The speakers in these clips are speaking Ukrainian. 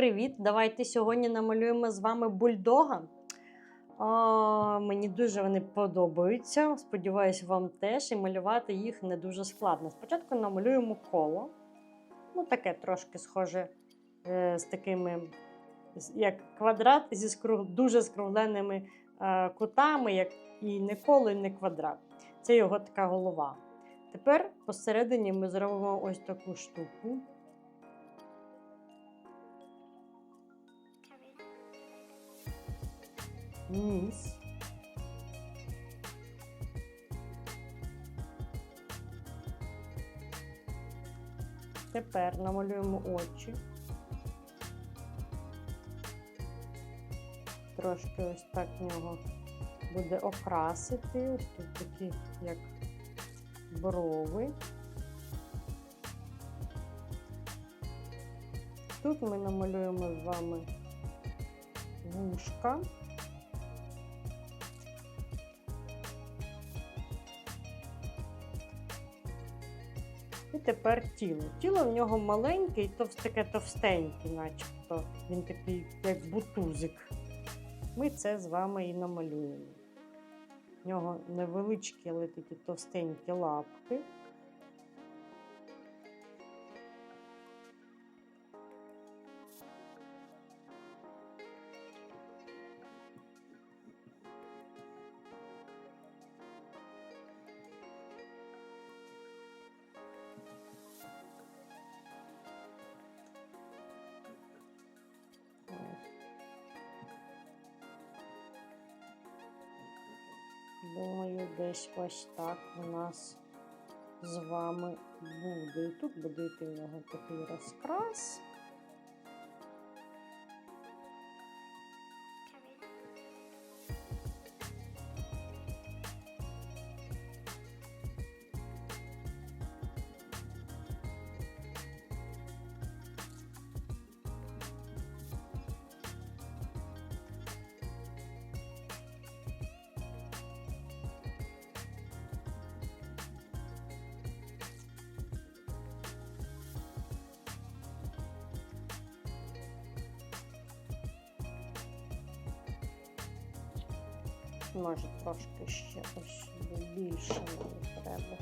привіт! Давайте сьогодні намалюємо з вами бульдога. А, мені дуже вони подобаються. Сподіваюсь, вам теж. І малювати їх не дуже складно. Спочатку намалюємо коло. Ну, таке трошки схоже е, з такими, як квадрат зі скруг, дуже скругленими е, кутами, як і не коло, і не квадрат. Це його така голова. Тепер посередині ми зробимо ось таку штуку. Ніс. Тепер намалюємо очі. Трошки ось так нього буде окрасити. Ось тут такі, як брови. Тут ми намалюємо з вами вушка. І тепер тіло. Тіло в нього маленьке і товс, таке товстеньке, начебто. Він такий, як бутузик. Ми це з вами і намалюємо. В нього невеличкі, але такі товстенькі лапки. Десь ось так у нас з вами буде. І тут буде йти в нього такий розкрас. Може, трошки ще ось більше мені треба.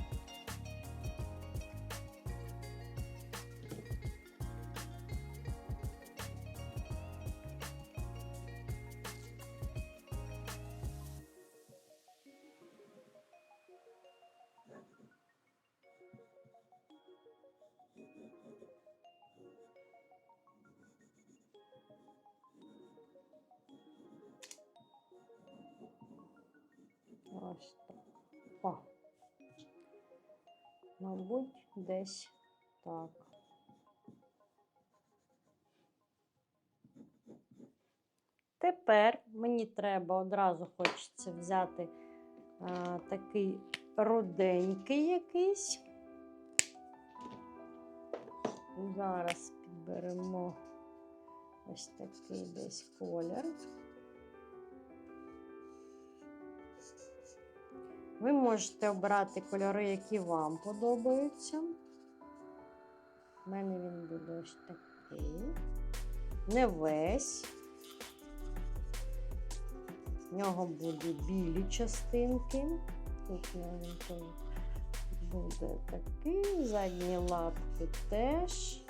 О. Мабуть, десь так. Тепер мені треба одразу хочеться взяти а, такий руденький якийсь. Зараз підберемо ось такий десь колір. Ви можете обрати кольори, які вам подобаються. У мене він буде ось такий. Не весь. В нього будуть білі частинки. Тут в буде такий, задні лапки теж.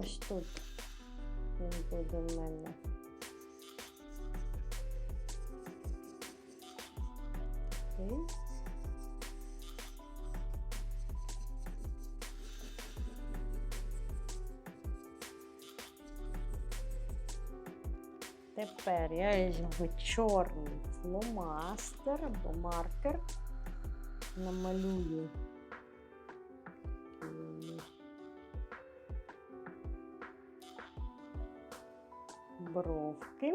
Ось тут він буде в мене. Такий. Тепер я візьму чорний фломастер або маркер, намалюю бровки.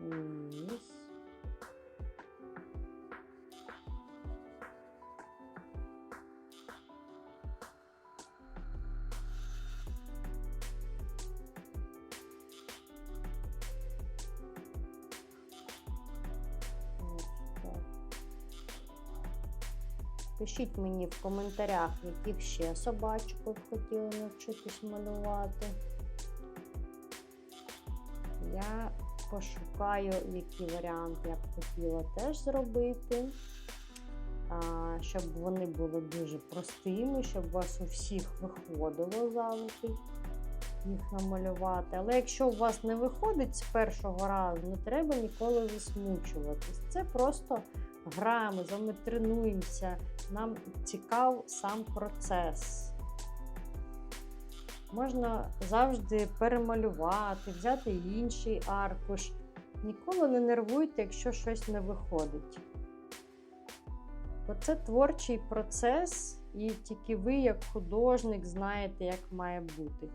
Ніс. Пишіть мені в коментарях, яких ще собачок ви б хотіли навчитись малювати. Я пошукаю, які варіанти я б хотіла теж зробити. Щоб вони були дуже простими, щоб у вас у всіх виходило завжди їх намалювати. Але якщо у вас не виходить з першого разу, не треба ніколи засмучуватись. Це просто гра, ми з вами тренуємося, нам цікав сам процес. Можна завжди перемалювати, взяти інший аркуш. Ніколи не нервуйте, якщо щось не виходить. Бо це творчий процес, і тільки ви, як художник, знаєте, як має бути.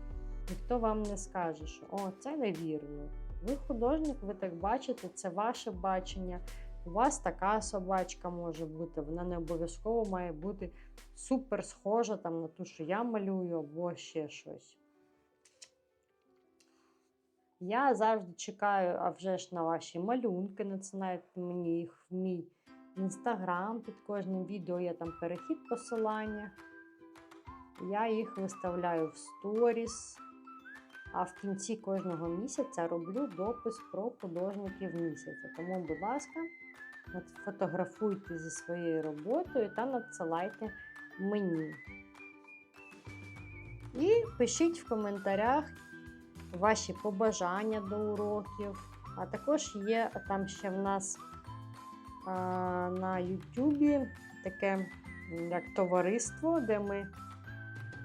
Ніхто вам не скаже, що о, це невірно. Ви художник, ви так бачите, це ваше бачення. У вас така собачка може бути, вона не обов'язково має бути супер схожа там, на ту, що я малюю, або ще щось. Я завжди чекаю, а вже ж на ваші малюнки, надсилайте мені їх в мій інстаграм. Під кожним відео є там перехід посилання. Я їх виставляю в сторіс. А в кінці кожного місяця роблю допис про художників місяця. Тому, будь ласка, от фотографуйте зі своєю роботою та надсилайте мені. І пишіть в коментарях ваші побажання до уроків. А також є там ще в нас а, на Ютубі таке як товариство, де ми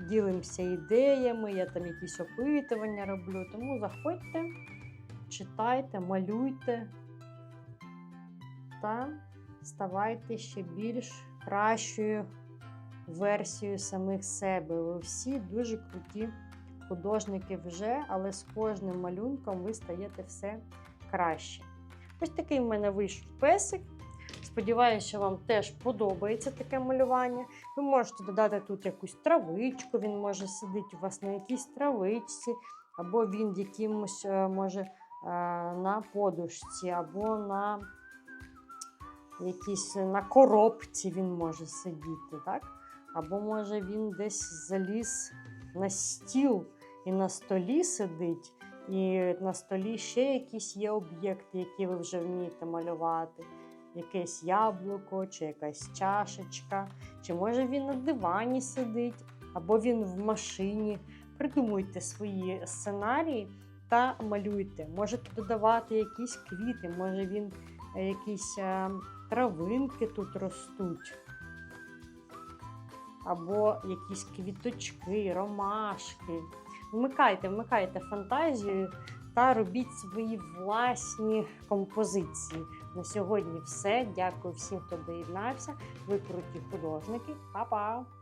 ділимося ідеями, я там якісь опитування роблю. Тому заходьте, читайте, малюйте та ставайте ще більш кращою версією самих себе. Ви всі дуже круті художники вже, але з кожним малюнком ви стаєте все краще. Ось такий в мене вийшов песик. Сподіваюся, що вам теж подобається таке малювання. Ви можете додати тут якусь травичку, він може сидіти у вас на якійсь травичці, або він якимось е, може е, на подушці, або на якійсь на коробці він може сидіти. так? Або може він десь заліз на стіл і на столі сидить, і на столі ще якісь є об'єкти, які ви вже вмієте малювати якесь яблуко, чи якась чашечка, чи може він на дивані сидить, або він в машині. Придумуйте свої сценарії та малюйте. Можете додавати якісь квіти, може він е, якісь е, травинки тут ростуть. Або якісь квіточки, ромашки. Вмикайте, вмикайте фантазію та робіть свої власні композиції. На сьогодні все. Дякую всім, хто доєднався. Ви круті художники. Па-па!